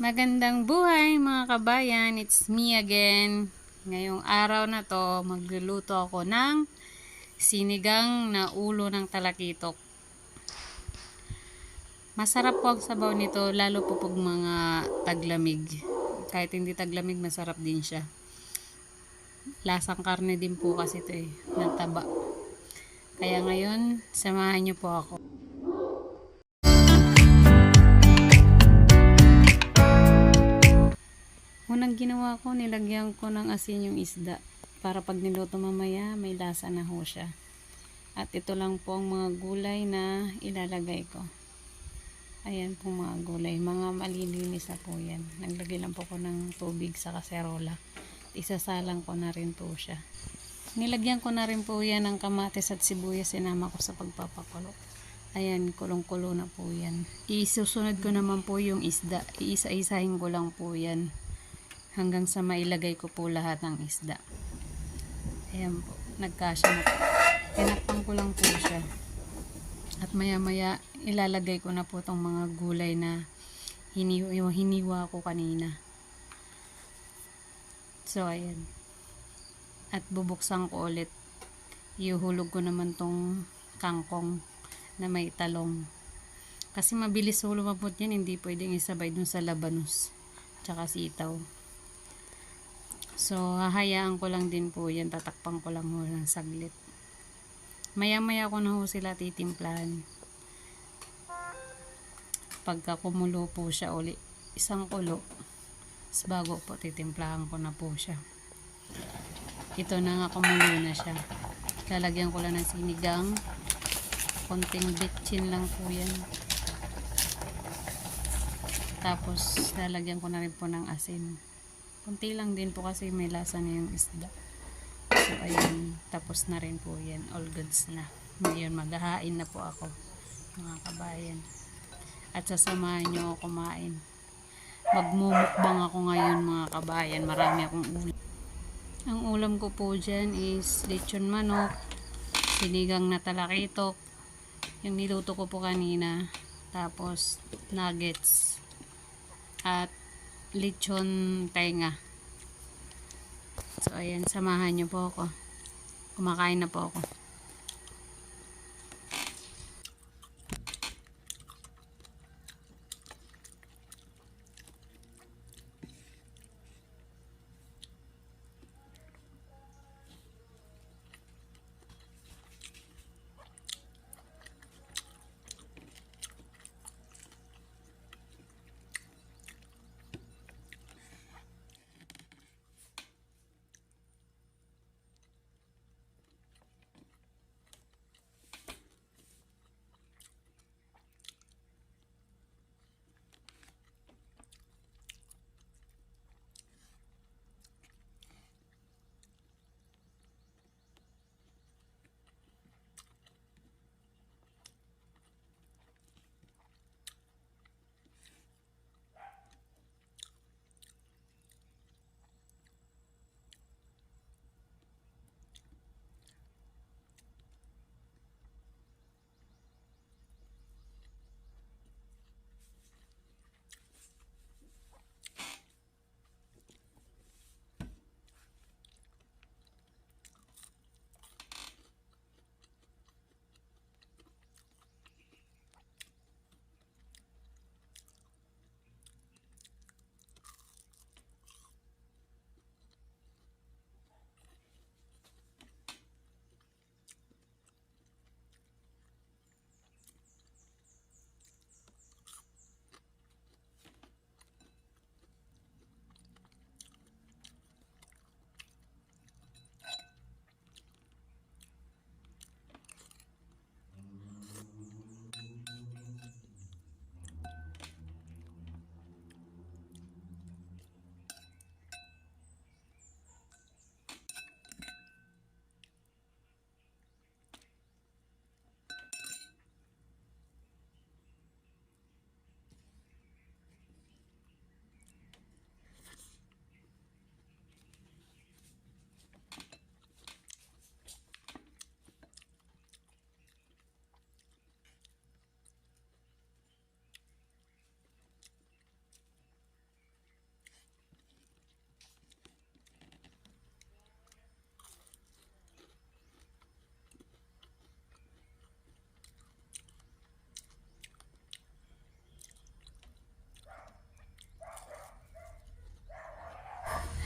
Magandang buhay mga kabayan, it's me again. Ngayong araw na to, magluluto ako ng sinigang na ulo ng talakitok. Masarap po ang sabaw nito, lalo po pag mga taglamig. Kahit hindi taglamig, masarap din siya. Lasang karne din po kasi ito eh, ng taba. Kaya ngayon, samahan niyo po ako. Unang ginawa ko, nilagyan ko ng asin yung isda. Para pag niluto mamaya, may lasa na ho siya. At ito lang po ang mga gulay na ilalagay ko. Ayan po mga gulay. Mga malilinis na po yan. Naglagay lang po ko ng tubig sa kaserola. Isasalang ko na rin po siya. Nilagyan ko na rin po yan ng kamatis at sibuyas. Sinama ko sa pagpapakulo. Ayan, kulong-kulo na po yan. Isusunod ko naman po yung isda. Iisa-isahin ko lang po yan hanggang sa mailagay ko po lahat ng isda. Ayan po, nagkasya na po. Tinakpan ko lang po siya. At maya maya, ilalagay ko na po tong mga gulay na hiniwa, hiniwa ko kanina. So, ayan. At bubuksan ko ulit. Iuhulog ko naman tong kangkong na may talong. Kasi mabilis ho lumabot yan, hindi pwedeng isabay dun sa labanos. Tsaka sitaw. So, hahayaan ko lang din po yan. Tatakpan ko lang ho ng saglit. Maya-maya ko na ho sila titimplahan. Pagka kumulo po siya uli, isang kulo. Tapos bago po titimplahan ko na po siya. Ito na nga kumulo na siya. Lalagyan ko lang ng sinigang. Konting bitchin lang po yan. Tapos, lalagyan ko na rin po ng asin. Kunti lang din po kasi may lasa na yung isda. So, ayun. Tapos na rin po yan. All goods na. Ngayon, maghahain na po ako. Mga kabayan. At sasamahan nyo ako kumain. Magmumukbang ako ngayon mga kabayan. Marami akong ulam. Ang ulam ko po dyan is lechon manok, sinigang na talakitok, yung niluto ko po kanina, tapos nuggets, at lechon tenga. So, ayan, samahan niyo po ako. Kumakain na po ako.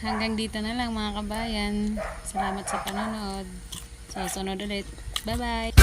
Hanggang dito na lang mga kabayan. Salamat sa panonood. Sa sunod ulit. Bye-bye!